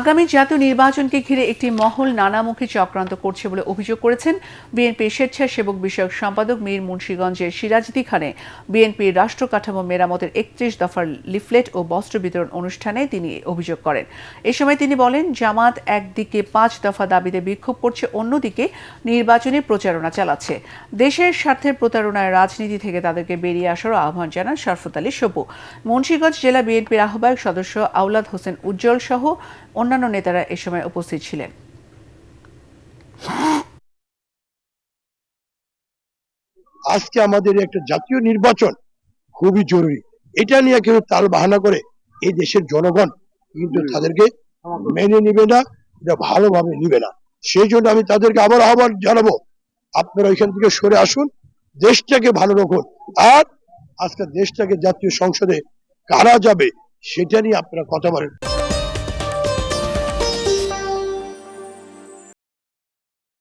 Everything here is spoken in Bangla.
আগামী জাতীয় নির্বাচনকে ঘিরে একটি মহল নানামুখী চক্রান্ত করছে বলে অভিযোগ করেছেন বিএনপির স্বেচ্ছাসেবক বিষয়ক সম্পাদক মীর মুন্সীগঞ্জের সিরাজদি খানে। বিএনপির রাষ্ট্র কাঠামো মেরামতের একত্রিশ দফার লিফলেট ও বস্ত্র বিতরণ অনুষ্ঠানে তিনি অভিযোগ করেন। এ সময় তিনি বলেন, জামাত একদিকে পাঁচ দফা দাবিতে বিক্ষোভ করছে, অন্যদিকে নির্বাচনী প্রচারণা চালাচ্ছে। দেশের স্বার্থের প্রতারণার রাজনীতি থেকে তাদেরকে বেরিয়ে আসারও আহ্বান জানান শরফত আলী সবু। মুন্সীগঞ্জ জেলা বিএনপির আহ্বায়ক সদস্য আউলাদ হোসেন উজ্জ্বল সহ অন্যান্য নেতারা এ সময় উপস্থিত ছিলেন। আজকে আমাদের একটা জাতীয় নির্বাচন খুবই জরুরি। এটা নিয়ে কেউ তাল বাহানা করে এই দেশের জনগণ কিন্তু তাদেরকে মেনে নিবে না এটা ভালোভাবে নিবে না। সেই জন্য আমি তাদেরকে আবার আহ্বান জানাব আপনারা এখান থেকে সরে আসুন দেশটাকে ভালো রাখুন। আর আজকে দেশটাকে জাতীয় সংসদে কারা যাবে সেটা নিয়ে আপনারা কথা বলেন।